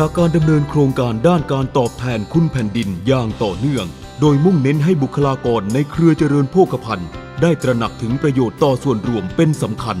จากการดำเนินโครงการด้านการตอบแทนคุณแผ่นดินอย่างต่อเนื่อง โดยมุ่งเน้นให้บุคลากรในเครือเจริญโภคภัณฑ์ได้ตระหนักถึงประโยชน์ต่อส่วนรวมเป็นสำคัญ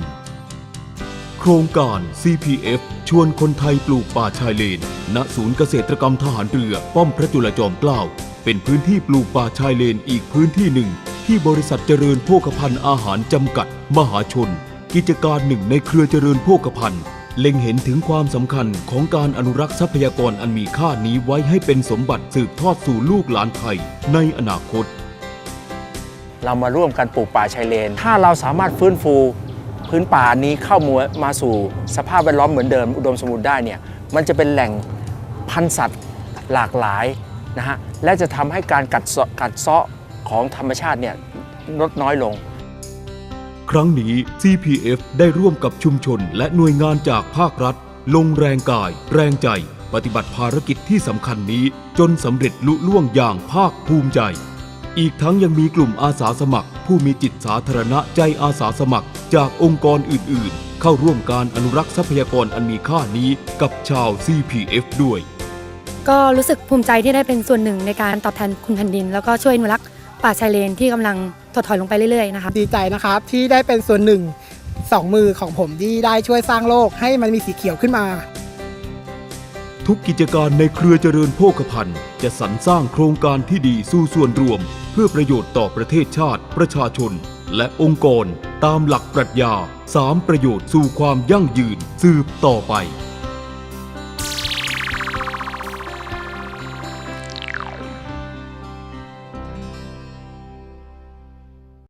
โครงการ CPF ชวนคนไทยปลูกป่าชายเลน ณ ศูนย์เกษตรกรรมทหารเรือป้อมพระจุลจอมเกล้า เป็นพื้นที่ปลูกป่าชายเลนอีกพื้นที่หนึ่ง ที่บริษัทเจริญโภคภัณฑ์อาหารจำกัด มหาชน กิจการหนึ่งในเครือเจริญโภคภัณฑ์ เล็งเห็นถึงความสำคัญของการอนุรักษ์ทรัพยากรอันมีค่านี้ไว้ให้เป็นสมบัติสืบทอดสู่ลูกหลานไทยในอนาคต เรามาร่วมกันปลูกป่าชายเลน ถ้าเราสามารถฟื้นฟูพื้นป่านี้เข้ามามาสู่สภาพแวดล้อมเหมือนเดิมอุดมสมบูรณ์ได้เนี่ยมันจะเป็นแหล่งพันธุ์สัตว์หลากหลายนะฮะและจะทำให้การกัดเซาะกัดเซาะของธรรมชาติเนี่ยลดน้อยลง ครั้งนี้ CPF ได้ร่วมกับชุมชนและหน่วยงานจากภาครัฐ ลงแรงกาย แรงใจ ปฏิบัติภารกิจที่สำคัญนี้ จนสำเร็จลุล่วงอย่างภาคภูมิใจ อีกทั้งยังมีกลุ่มอาสาสมัคร ผู้มีจิตสาธารณะใจอาสาสมัคร จากองค์กรอื่น ๆ เข้าร่วมการอนุรักษ์ทรัพยากรอันมีค่านี้กับชาว CPF ด้วย ก็รู้สึกภูมิใจที่ได้เป็นส่วนหนึ่งในการตอบแทนคุณแผ่นดิน แล้วก็ช่วยอนุรักษ์ ป่าชายเลนที่กำลังถดถอยลงไปเรื่อยๆนะคะดีใจนะครับที่ได้เป็นส่วนหนึ่งสองมือของผมที่ได้ช่วยสร้างโลกให้มันมีสีเขียวขึ้นมา ทุกกิจการในเครือเจริญโภคภัณฑ์จะสรรสร้างโครงการที่ดีสู่ส่วนรวม เพื่อประโยชน์ต่อประเทศชาติ ประชาชน และองค์กร ตามหลักปรัชญาสามประโยชน์สู่ความยั่งยืนสืบต่อไป